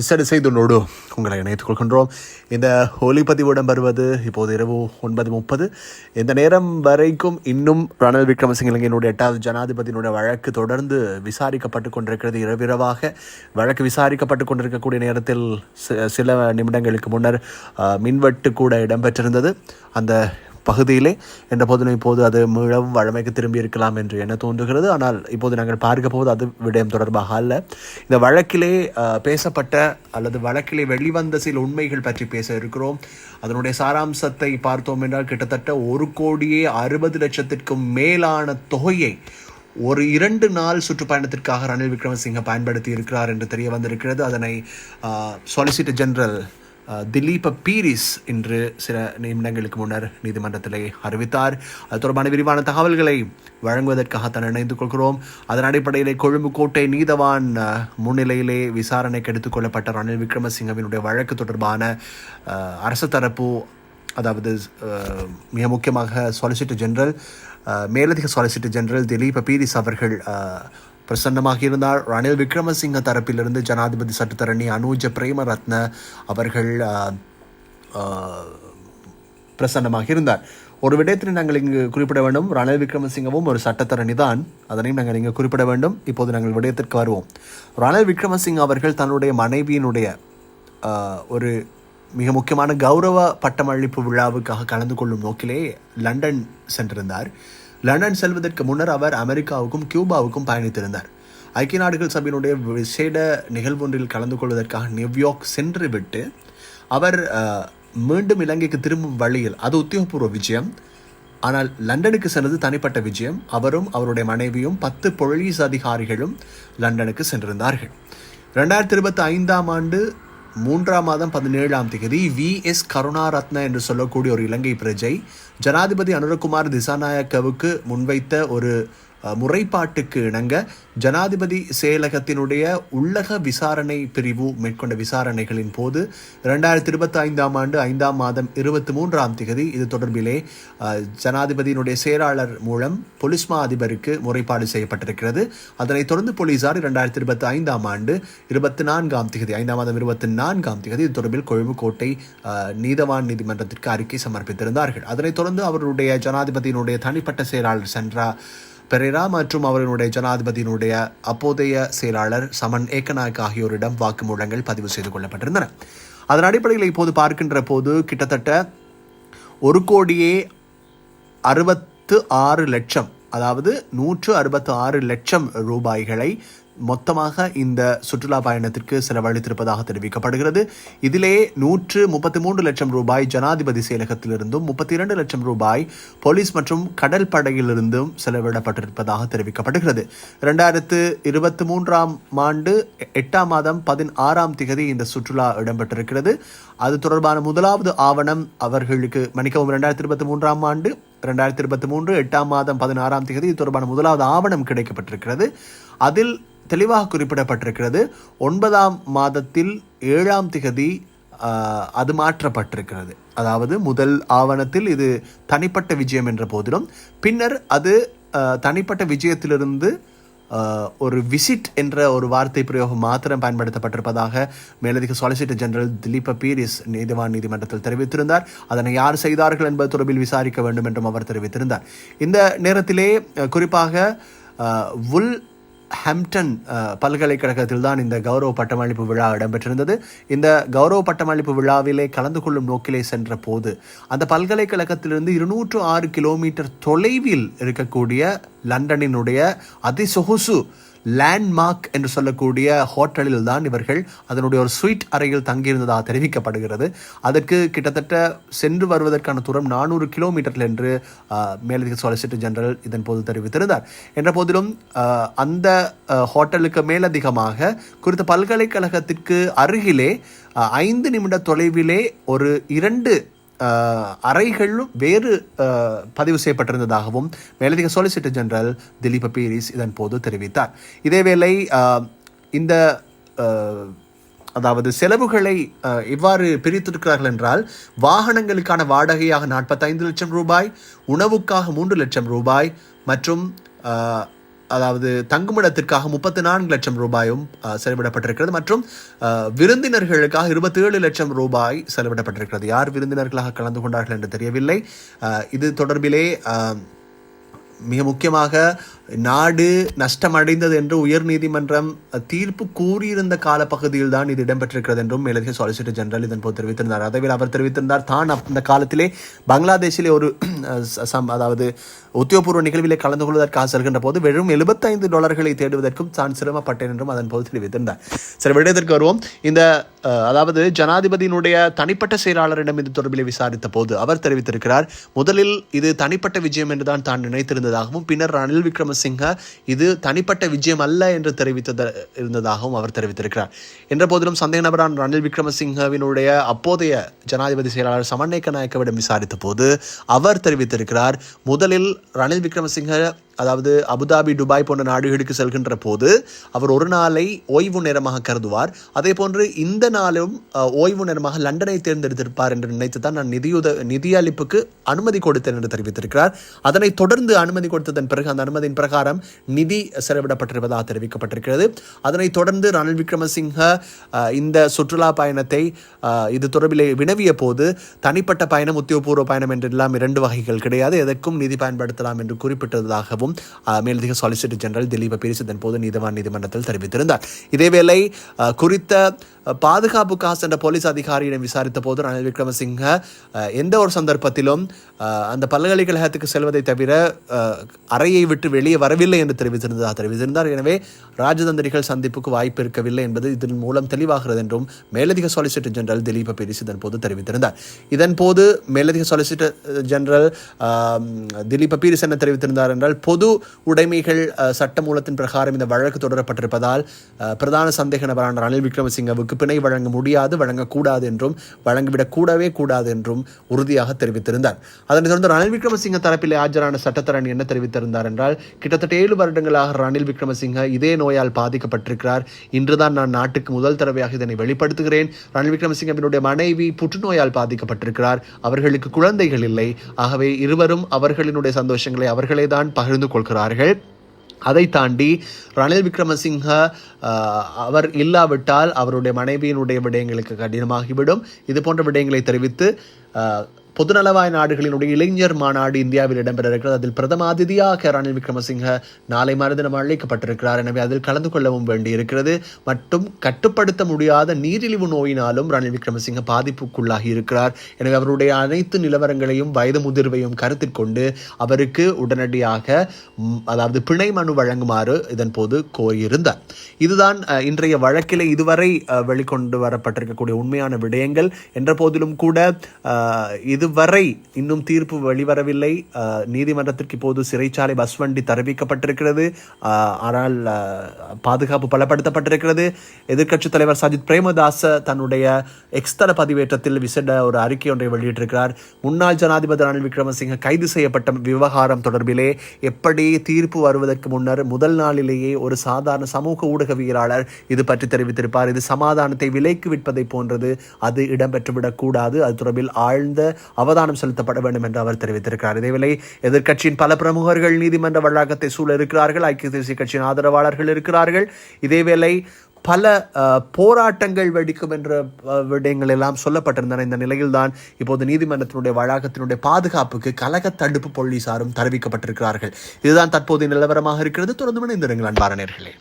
இசடு செய்துள்ளோடு உங்களை இணைத்துக் கொள்கின்றோம். இந்த ஒலிப்பதிவுடன் வருவது இப்போது இரவு ஒன்பது முப்பது. இந்த நேரம் வரைக்கும் இன்னும் ரணில் விக்ரமசிங்கலிங்கனுடைய எட்டாவது ஜனாதிபதியினுடைய வழக்கு தொடர்ந்து விசாரிக்கப்பட்டு கொண்டிருக்கிறது. இரவிரவாக வழக்கு விசாரிக்கப்பட்டு கொண்டிருக்கக்கூடிய நேரத்தில் சில நிமிடங்களுக்கு முன்னர் மின்வெட்டு கூட இடம்பெற்றிருந்தது. அந்த பகுதியிலே என்ற போதிலும் இப்போது அது மீளவும் வழமைக்கு திரும்பி இருக்கலாம் என்று என்ன தோன்றுகிறது. ஆனால் இப்போது நாங்கள் பார்க்க போவது அது விடயம் தொடர்பாக அல்ல. இந்த வழக்கிலே பேசப்பட்ட அல்லது வழக்கிலே வெளிவந்த சில உண்மைகள் பற்றி பேச இருக்கிறோம். அதனுடைய சாராம்சத்தை பார்த்தோம் என்றால் கிட்டத்தட்ட ஒரு கோடியே அறுபது லட்சத்திற்கும் மேலான தொகையை ஒரு இரண்டு நாள் சுற்றுப்பயணத்திற்காக ரணில் விக்ரமசிங்க பயன்படுத்தி இருக்கிறார் என்று தெரிய வந்திருக்கிறது. அதனை சொலிசிட்டர் ஜெனரல் திலீப பீரிஸ் இன்று சில நிமிடங்களுக்கு முன்னர் நீதிமன்றத்திலே அறிவித்தார். அது தொடர்பான விரிவான தகவல்களை வழங்குவதற்காக தான் இணைந்து கொள்கிறோம். அதன் அடிப்படையிலே கொழும்பு கோட்டை நீதவான் முன்னிலையிலே விசாரணைக்கு எடுத்துக்கொள்ளப்பட்ட ரணில் விக்ரமசிங்கவினுடைய வழக்கு தொடர்பான அரசு தரப்பு அதாவது மிக முக்கியமாக சொலிசிட்டர் ஜெனரல் மேலதிக சொலிசிட்டர் ஜெனரல் திலீப பீரிஸ் அவர்கள் பிரசன்னமாக இருந்தார். ரணில் விக்ரமசிங்க தரப்பிலிருந்து ஜனாதிபதி சட்டத்தரணி அனுஜ பிரேமரத்ன அவர்கள் பிரசன்னமாக இருந்தார். ஒரு விடயத்தில் நாங்கள் இங்கு குறிப்பிட வேண்டும். ரணில் விக்ரமசிங்கவும் ஒரு சட்டத்தரணி தான். அதனையும் நாங்கள் இங்கு குறிப்பிட வேண்டும். இப்போது நாங்கள் விடயத்திற்கு வருவோம். ரணில் விக்ரமசிங் அவர்கள் தன்னுடைய மனைவியினுடைய ஒரு மிக முக்கியமான கௌரவ பட்டமளிப்பு விழாவுக்காக கலந்து கொள்ளும் நோக்கிலே லண்டன் சென்றிருந்தார். லண்டன் செல்வதற்கு முன்னர் அவர் அமெரிக்காவுக்கும் கியூபாவுக்கும் பயணித்திருந்தார். ஐக்கிய நாடுகள் சபையினுடைய விசேட நிகழ்வொன்றில் கலந்து கொள்வதற்காக நியூயார்க் சென்று விட்டு அவர் மீண்டும் இலங்கைக்கு திரும்பும் வழியில் அது உத்தியோகபூர்வ விஜயம் ஆனால் லண்டனுக்கு சென்றது தனிப்பட்ட விஜயம் அவரும் அவருடைய மனைவியும் பத்து போலீஸ் அதிகாரிகளும் லண்டனுக்கு சென்றிருந்தார்கள். ரெண்டாயிரத்தி இருபத்தி ஐந்தாம் ஆண்டு மூன்றாம் மாதம் பதினேழாம் தேதி வி. எஸ். கருணாரத்ன என்று சொல்லக்கூடிய ஒரு இலங்கை பிரஜை ஜனாதிபதி அனுரகுமார் திசாநாயக்கவுக்கு முன்வைத்த ஒரு முறைப்பாட்டுக்கு இணங்க ஜனாதிபதி செயலகத்தினுடைய உள்ளக விசாரணை பிரிவு மேற்கொண்ட விசாரணைகளின் போது இரண்டாயிரத்தி இருபத்தி ஐந்தாம் ஆண்டு ஐந்தாம் மாதம் இருபத்தி மூன்றாம் திகதி இது தொடர்பிலே ஜனாதிபதியினுடைய செயலாளர் மூலம் பொலிஸ்மா அதிபருக்கு முறைப்பாடு செய்யப்பட்டிருக்கிறது. அதனைத் தொடர்ந்து போலீசார் இரண்டாயிரத்தி இருபத்தி ஐந்தாம் ஆண்டு இருபத்தி நான்காம் திகதி ஐந்தாம் மாதம் இருபத்தி நான்காம் திகதி இது தொடர்பில் கொழும்பு கோட்டை நீதவான் நீதிமன்றத்திற்கு அறிக்கை சமர்ப்பித்திருந்தார்கள். அதனைத் தொடர்ந்து அவருடைய ஜனாதிபதியினுடைய தனிப்பட்ட செயலாளர் சென்றா பெரேரா மற்றும் அவர்களுடைய ஜனாதிபதியினுடைய அப்போதைய செயலாளர் சமன் ஏக்கநாயக் ஆகியோரிடம் வாக்குமூலங்கள் பதிவு செய்து கொள்ளப்பட்டிருந்தன. அதன் அடிப்படையில் இப்போது பார்க்கின்ற போது கிட்டத்தட்ட ஒரு கோடியே அறுபத்து ஆறு லட்சம் அதாவது நூற்று அறுபத்து ஆறு லட்சம் ரூபாய்களை மொத்தமாக இந்த சுற்றுலா பயணத்திற்கு செலவழித்திருப்பதாக தெரிவிக்கப்படுகிறது. இதிலே நூற்று முப்பத்தி மூன்று லட்சம் ரூபாய் ஜனாதிபதி செயலகத்திலிருந்தும் முப்பத்தி இரண்டு லட்சம் ரூபாய் போலீஸ் மற்றும் கடல் படையிலிருந்தும் செலவிடப்பட்டிருப்பதாக தெரிவிக்கப்படுகிறது. இரண்டாயிரத்து இருபத்தி மூன்றாம் ஆண்டு எட்டாம் மாதம் பதினாறாம் திகதி இந்த சுற்றுலா இடம்பெற்றிருக்கிறது. அது தொடர்பான முதலாவது ஆவணம் அவர்களுக்கு மன்னிக்கவும் இரண்டாயிரத்தி இருபத்தி மூன்றாம் ஆண்டு ரெண்டாயிரத்தி இருபத்தி மூன்று எட்டாம் மாதம் பதினாறாம் தேதி இது தொடர்பான முதலாவது ஆவணம் கிடைக்கப்பட்டிருக்கிறது. அதில் தெளிவாக குறிப்பிடப்பட்டிருக்கிறது. ஒன்பதாம் மாதத்தில் ஏழாம் திகதி அது மாற்றப்பட்டிருக்கிறது. அதாவது முதல் ஆவணத்தில் இது தனிப்பட்ட விஜயம் என்ற போதிலும் பின்னர் அது தனிப்பட்ட விஜயத்திலிருந்து ஒரு விசிட் என்ற ஒரு வார்த்தை பிரயோகம் மாத்திரம் பயன்படுத்தப்பட்டிருப்பதாக மேலதிக சொலிசிட்டர் ஜெனரல் திலீப பீரிஸ் நீதிவான் நீதிமன்றத்தில் தெரிவித்திருந்தார். அதனை யார் செய்தார்கள் என்பது தொடர்பில் விசாரிக்க வேண்டும் என்றும் அவர் தெரிவித்திருந்தார். இந்த நேரத்திலே குறிப்பாக உல் வுல் uh, பல்கலைக்கழகத்தில் தான் இந்த கௌரவ பட்டமளிப்பு விழா இடம்பெற்றிருந்தது. இந்த கௌரவ பட்டமளிப்பு விழாவிலே கலந்து கொள்ளும் நோக்கிலே சென்ற போது அந்த பல்கலைக்கழகத்திலிருந்து இருநூற்று ஆறு கிலோமீட்டர் தொலைவில் இருக்கக்கூடிய லண்டனினுடைய அதிசொகுசு லேண்ட்மார்க் என்று சொல்லக்கூடிய ஹோட்டலில் தான் இவர்கள் அதனுடைய ஒரு ஸ்வீட் அறையில் தங்கியிருந்ததாக தெரிவிக்கப்படுகிறது. அதற்கு கிட்டத்தட்ட சென்று வருவதற்கான தூரம் நானூறு கிலோமீட்டர்கள் என்று மேலதிக சொலிசிட்டர் ஜெனரல் இதன் போது தெரிவித்திருந்தார். என்ற போதிலும் அந்த ஹோட்டலுக்கு மேலதிகமாக குறித்த பல்கலைக்கழகத்திற்கு அருகிலே ஐந்து நிமிட தொலைவிலே ஒரு இரண்டு அறைகளும் வேறு பதிவு செய்யப்பட்டிருந்ததாகவும் மேலதிக சொலிசிட்டர் ஜெனரல் திலீப பீரிஸ் இதன் போது தெரிவித்தார். இதேவேளை இந்த அதாவது செலவுகளை அஹ், எவ்வாறு பிரித்திருக்கிறார்கள் என்றால் வாகனங்களுக்கான வாடகையாக நாற்பத்தைந்து லட்சம் ரூபாய் உணவுக்காக மூன்று லட்சம் ரூபாய் மற்றும் அதாவது தங்குமிடத்திற்காக முப்பத்தி நான்கு லட்சம் ரூபாயும் செலவிடப்பட்டிருக்கிறது மற்றும் விருந்தினர்களுக்காக இருபத்தி ஏழு லட்சம் ரூபாய் செலவிடப்பட்டிருக்கிறது. யார் விருந்தினர்களாக கலந்து கொண்டார்கள் என்று தெரியவில்லை. இது தொடர்பிலே மிக முக்கியமாக நாடு நஷ்டமடைந்தது என்று உயர் நீதிமன்றம் தீர்ப்பு கூறியிருந்த காலப்பகுதியில் தான் இது இடம்பெற்றிருக்கிறது என்றும் மேலதிக சாலிசிட்டர் ஜெனரல் இதன் போது தெரிவித்திருந்தார். அதைவில் அவர் தெரிவித்திருந்தார் தான் அந்த காலத்திலே பங்களாதேஷிலே ஒரு அதாவது உத்தியோகபூர்வ நிகழ்விலே கலந்து கொள்வதற்காக செல்கின்ற போது வெறும் 75 டாலர்களை தேடுவதற்கும் தான் சிரமப்பட்டேன் என்றும் அதன் போது தெரிவித்திருந்தார். சரி விடயத்திற்கு வருவோம். இந்த அதாவது ஜனாதிபதியினுடைய தனிப்பட்ட செயலாளரிடம் இது தொடர்பில் விசாரித்த போது அவர் தெரிவித்திருக்கிறார் முதலில் இது தனிப்பட்ட விஜயம் என்றுதான் தான் நினைத்திருந்ததாகவும் பின்னர் ரணில் விக்ரமசிங்கா இது தனிப்பட்ட விஜயம் அல்ல என்று தெரிவித்தது இருந்ததாகவும் அவர் தெரிவித்திருக்கிறார். என்ற போதிலும் சந்தேக நபரான ரணில் விக்ரமசிங்கவினுடைய அப்போதைய ஜனாதிபதி செயலாளர் சமநேக்க நாயக்கவிடம் விசாரித்த போது அவர் தெரிவித்திருக்கிறார் முதலில் ரணில் விக்ரமசிங்க அதாவது அபுதாபி துபாய் போன்ற நாடுகளுக்கு செல்கின்ற போது அவர் ஒரு நாளை ஓய்வு நேரமாக கருதுவார். அதே போன்று இந்த நாளும் ஓய்வு நேரமாக லண்டனை தேர்ந்தெடுத்திருப்பார் என்று நினைத்து தான் நான் நிதியுத நிதியளிப்புக்கு அனுமதி கொடுத்தேன் என்று தெரிவித்திருக்கிறார். அதனைத் தொடர்ந்து அனுமதி கொடுத்ததன் பிறகு அந்த அனுமதியின் பிரகாரம் நிதி செலவிடப்பட்டிருப்பதாக தெரிவிக்கப்பட்டிருக்கிறது. அதனைத் தொடர்ந்து ரணில் விக்ரமசிங்க இந்த சுற்றுலா பயணத்தை இது தொடர்பிலே வினவிய போது தனிப்பட்ட பயணம் உத்தியோகபூர்வ பயணம் என்றெல்லாம் இரண்டு வகைகள் கிடையாது. எதற்கும் நிதி பயன்படுத்தலாம் என்று குறிப்பிட்டதாகவும் எனவும் மேலதிக சொலிசிட்டர் ஜெனரல் திலீப பீரிஸ் இதன் போது நீதிவான் நீதிமன்றத்தில் தெரிவித்திருந்தார். இதேவேளை குறித்த பாதுகாப்பு பாதுகாப்புக்காக என்ற போலீஸ் அதிகாரியிடம் விசாரித்த போது ரணில் விக்ரமசிங்க எந்த ஒரு சந்தர்ப்பத்திலும் அந்த பல்கலைக்கழகத்துக்கு செல்வதை தவிர அறையை விட்டு வெளியே வரவில்லை என்று தெரிவித்திருந்ததாக தெரிவித்திருந்தார். எனவே ராஜதந்திரிகள் சந்திப்புக்கு வாய்ப்பு இருக்கவில்லை என்பது இதன் மூலம் தெளிவாகிறது என்றும் மேலதிக சொலிசிட்டர் ஜெனரல் திலீப பீரிஸ் இதன் போது தெரிவித்திருந்தார். இதன் போது மேலதிக சொலிசிட்டர் ஜெனரல் திலீப பீரிஸ் என்ன தெரிவித்திருந்தார் என்றால் பொது உடைமைகள் சட்டமூலத்தின் சட்ட மூலத்தின் பிரகாரம் இந்த வழக்கு தொடரப்பட்டிருப்பதால் பிரதான சந்தேக நபரான ரணில் விக்ரமசிங்கவுக்கு பிணை வழங்க முடியாது வழங்கக்கூடாது என்றும் வழங்கிவிடக் கூடவே கூடாது என்றும் உறுதியாக தெரிவித்திருந்தார். அதனைத் தொடர்ந்து ரணில் விக்ரமசிங்க தரப்பிலே ஆஜரான சட்டத்தரணி என்ன தெரிவித்திருந்தார் என்றால் கிட்டத்தட்ட ஏழு வருடங்களாக ரணில் விக்ரமசிங்க இதே நோயால் பாதிக்கப்பட்டிருக்கிறார். இன்றுதான் நான் நாட்டுக்கு முதல் தடவையாக இதனை வெளிப்படுத்துகிறேன். ரணில் விக்ரமசிங்கவினுடைய மனைவி புற்றுநோயால் பாதிக்கப்பட்டிருக்கிறார். அவர்களுக்கு குழந்தைகள் இல்லை. ஆகவே இருவரும் அவர்களினுடைய சந்தோஷங்களை அவர்களே தான் பகிர்ந்து கொள்கிறார்கள். அதை தாண்டி ரணில் விக்ரமசிங்க அவர் இல்லாவிட்டால் அவருடைய மனைவியினுடைய விடயங்களுக்கு கடினமாகிவிடும். இது போன்ற விடயங்களை தெரிவித்து பொதுநலவாய் நாடுகளினுடைய இளைஞர் மாநாடு இந்தியாவில் இடம்பெற இருக்கிறது அதில் பிரதம அதிதியாக ரணில் விக்ரமசிங்க நாளை மறுதினம் அழைக்கப்பட்டிருக்கிறார். எனவே அதில் கலந்து கொள்ளவும் வேண்டியிருக்கிறது. மற்றும் கட்டுப்படுத்த முடியாத நீரிழிவு நோயினாலும் ரணில் விக்ரமசிங்க பாதிப்புக்குள்ளாகி இருக்கிறார். எனவே அவருடைய அனைத்து நிலவரங்களையும் வயது முதிர்வையும் கருத்தில் கொண்டு அவருக்கு உடனடியாக அதாவது பிணை மனு வழங்குமாறு இதன் போது கோரியிருந்தார். இதுதான் இன்றைய வழக்கிலே இதுவரை அஹ், வெளிக்கொண்டு வரப்பட்டிருக்கக்கூடிய உண்மையான விடயங்கள். என்ற போதிலும் கூட இது இதுவரை இன்னும் தீர்ப்பு வெளிவரவில்லை. நீதிமன்றத்திற்கு இப்போது சிறைச்சாலை பஸ் வண்டி தரவிக்கப்பட்டிருக்கிறது. ஆனால் பாதுகாப்பு பலப்படுத்தப்பட்டிருக்கிறது. எதிர்க்கட்சித் தலைவர் சஜித் பிரேமதாச தன்னுடைய எக்ஸ்தல பதிவேற்றத்தில் விசேட ஒரு அறிக்கை ஒன்றை வெளியிட்டிருக்கிறார். முன்னாள் ஜனாதிபதி ரணில் விக்ரமசிங்க கைது செய்யப்பட்ட விவகாரம் தொடர்பிலே எப்படி தீர்ப்பு வருவதற்கு முன்னர் முதல் நாளிலேயே ஒரு சாதாரண சமூக ஊடகவியலாளர் இது பற்றி தெரிவித்திருப்பார். இது சமாதானத்தை விலைக்கு விற்பதை போன்றது. அது இடம்பெற்றுவிடக்கூடாது அது தொடர்பில் ஆழ்ந்த அவதானம் செலுத்தப்பட வேண்டும் என்று அவர் தெரிவித்திருக்கிறார். இதேவேளை எதிர்க்கட்சியின் பல பிரமுகர்கள் நீதிமன்ற வளாகத்தை சூழ இருக்கிறார்கள் ஐக்கிய தேசிய கட்சியின் ஆதரவாளர்கள் இருக்கிறார்கள். இதேவேளை பல போராட்டங்கள் வெடிக்கும் என்ற விடயங்கள் எல்லாம் சொல்லப்பட்டிருந்தன. இந்த நிலையில்தான் இப்போது நீதிமன்றத்தினுடைய வளாகத்தினுடைய பாதுகாப்புக்கு கலக தடுப்பு போலீசாரும் தெரிவிக்கப்பட்டிருக்கிறார்கள். இதுதான் தற்போதைய நிலவரமாக இருக்கிறது. தொடர்ந்து இணைந்திருங்கள் அன்பான நேர்களே.